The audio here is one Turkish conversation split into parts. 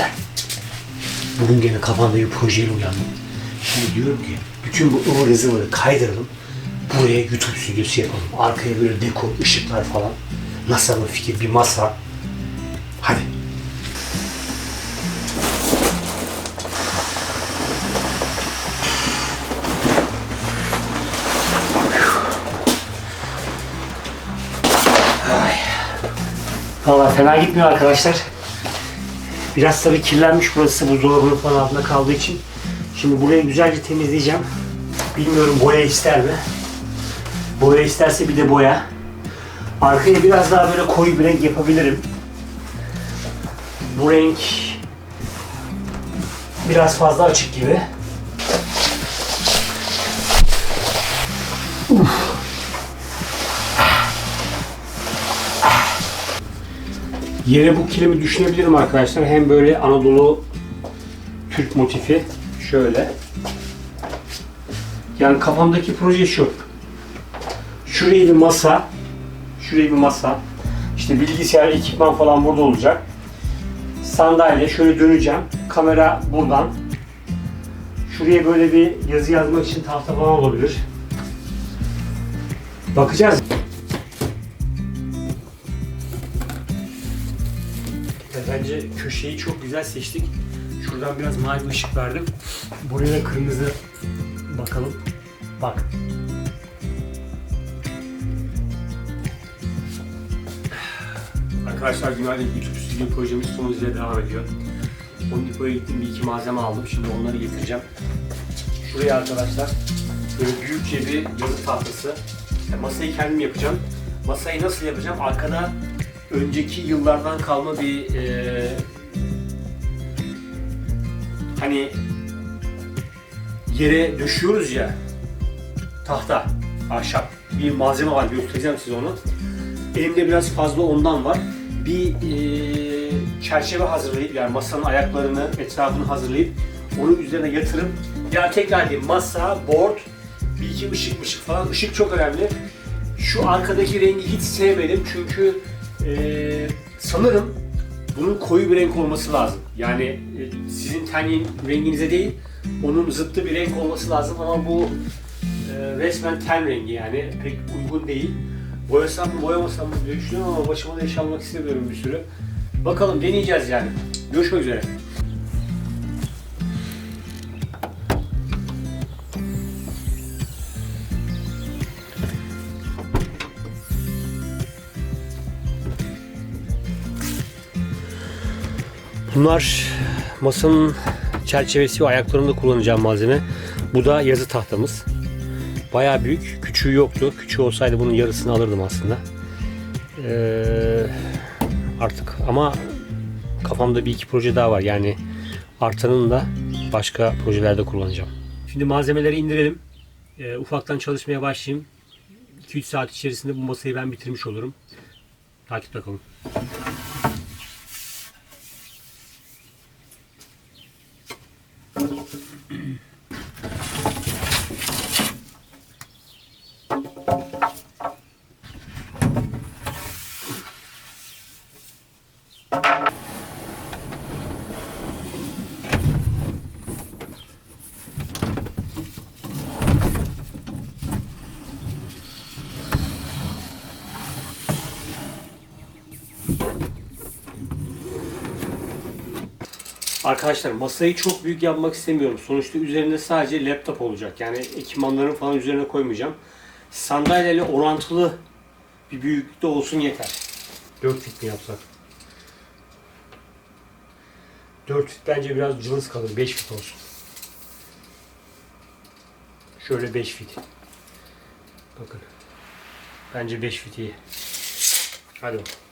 Gel. Bugün gene kafamda bir projeyle uyandım. Şimdi diyorum ki bütün bu ıvır zıvırı kaydıralım. Buraya YouTube stüdyosu yapalım. Arkaya böyle dekor, ışıklar falan. Nasıl bir fikir, bir masa. Hadi. Valla fena gitmiyor arkadaşlar. Biraz tabii kirlenmiş burası buzdolabının falan altında kaldığı için. Şimdi burayı güzelce temizleyeceğim. Bilmiyorum boya ister mi? Boya isterse bir de boya. Arkaya biraz daha böyle koyu bir renk yapabilirim. Bu renk biraz fazla açık gibi. Yere bu kilimi düşünebilirim arkadaşlar. Hem böyle Anadolu Türk motifi şöyle. Yani kafamdaki proje şu. Şuraya bir masa, şuraya bir masa. İşte bilgisayar, ekipman falan burada olacak. Sandalye şöyle döneceğim. Kamera buradan. Şuraya böyle bir yazı yazmak için tahta falan olabilir. Bakacağız. Bence köşeyi çok güzel seçtik. Şuradan biraz mavi ışık verdim. Buraya da kırmızı bakalım. Bak. Arkadaşlar günaydın. YouTube stüdyo projemiz son hızıyla devam ediyor. Home Depot'a gittim bir iki malzeme aldım. Şimdi onları getireceğim. Şuraya arkadaşlar böyle büyükçe bir yazı tahtası. İşte masayı kendim yapacağım. Masayı nasıl yapacağım? Arkada önceki yıllardan kalma bir eee, hani yere döşüyoruz ya tahta, ahşap bir malzeme var göstereceğim size onu. Elimde biraz fazla ondan var. Bir eee, çerçeve hazırlayıp yani masanın ayaklarını, etrafını hazırlayıp onun üzerine yatırıp ya tekrar diyeyim masa, board, bir iki ışık ışık falan. Işık çok önemli. Şu arkadaki rengi hiç sevmedim çünkü eee, sanırım bunun koyu bir renk olması lazım. Yani e, sizin ten renginize değil, onun zıttı bir renk olması lazım ama bu e, resmen ten rengi yani pek uygun değil. Boyasam mı boyamasam mı düşünüyorum ama başıma da iş almak istemiyorum bir sürü. Bakalım deneyeceğiz yani. Görüşmek üzere. Bunlar masanın çerçevesi ve ayaklarında kullanacağım malzeme. Bu da yazı tahtamız. Bayağı büyük. Küçüğü yoktu. Küçüğü olsaydı bunun yarısını alırdım aslında. Ee, artık ama kafamda bir iki proje daha var. Yani artanın da başka projelerde kullanacağım. Şimdi malzemeleri indirelim. Ee, ufaktan çalışmaya başlayayım. 2-3 saat içerisinde bu masayı ben bitirmiş olurum. Takipte kalın. Arkadaşlar masayı çok büyük yapmak istemiyorum. Sonuçta üzerinde sadece laptop olacak. Yani ekipmanların falan üzerine koymayacağım. Sandalyeyle orantılı bir büyüklükte olsun yeter. 4 fit mi yapsak? 4 fit bence biraz cılız kalır. 5 fit olsun. Şöyle 5 fit. Bakın. Bence 5 fit iyi. Hadi bakalım.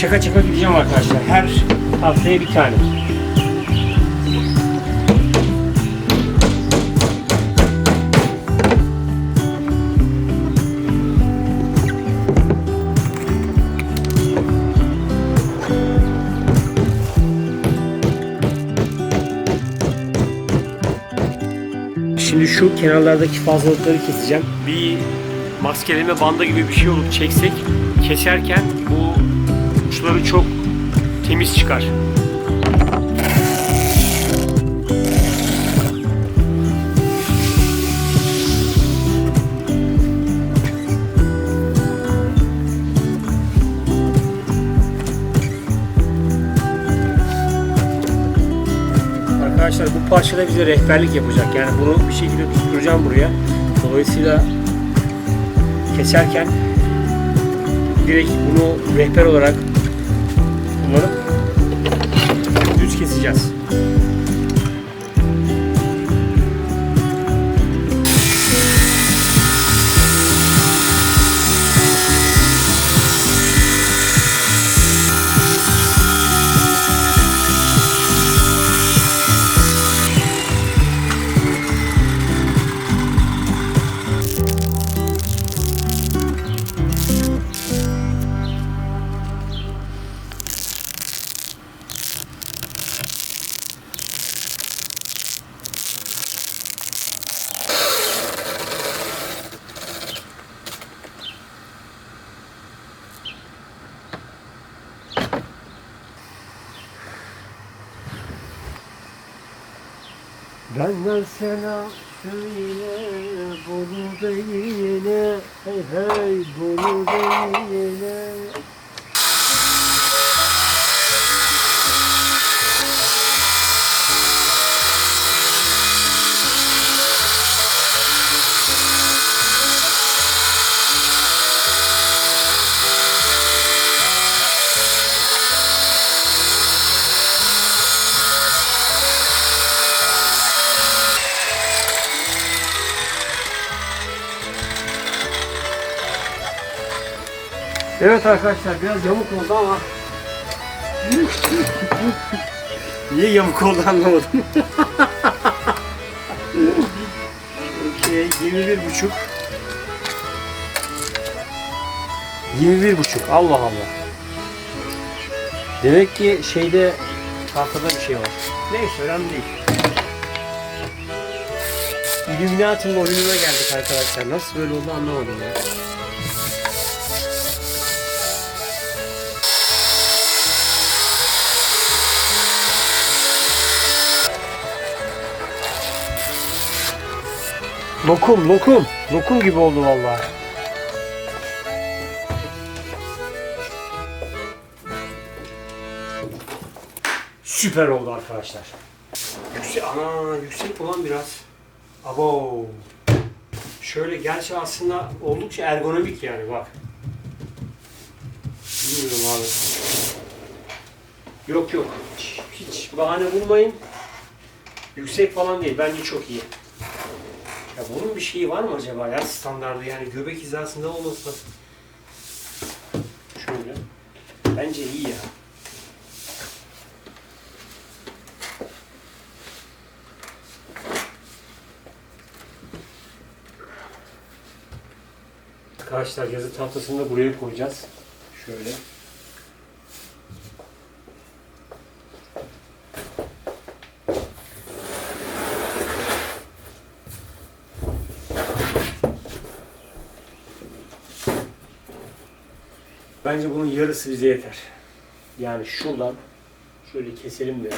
Çaka çaka gideceğim arkadaşlar. Her haftaya bir tane. Şimdi şu kenarlardaki fazlalıkları keseceğim. Bir maskeleme banda gibi bir şey olup çeksek keserken bu uçları çok temiz çıkar. Arkadaşlar bu parçada bize rehberlik yapacak. Yani bunu bir şekilde tutturacağım buraya. Dolayısıyla keserken direkt bunu rehber olarak kullanıp düz keseceğiz. Benden selam söyle bunu da yine Hey hey bunu da yine Evet arkadaşlar biraz yamuk oldu ama Niye yamuk oldu anlamadım. Okey 21 buçuk 21 buçuk Allah Allah Demek ki şeyde tahtada bir şey var. Neyse önemli değil. Illuminati'nin oyununa geldik arkadaşlar. Nasıl böyle oldu anlamadım ya. Lokum, lokum. Lokum gibi oldu vallahi. Süper oldu arkadaşlar. Yüksek, ana yüksek olan biraz. Abo. Şöyle gerçi aslında oldukça ergonomik yani bak. Bilmiyorum abi. Yok yok. Hiç, hiç bahane bulmayın. Yüksek falan değil. Bence çok iyi. Ya bunun bir şeyi var mı acaba ya standardı yani göbek hizasında olması. Şöyle. Bence iyi ya. Arkadaşlar yazı tahtasını da buraya koyacağız. Şöyle. Bence bunun yarısı bize yeter. Yani şuradan şöyle keselim de.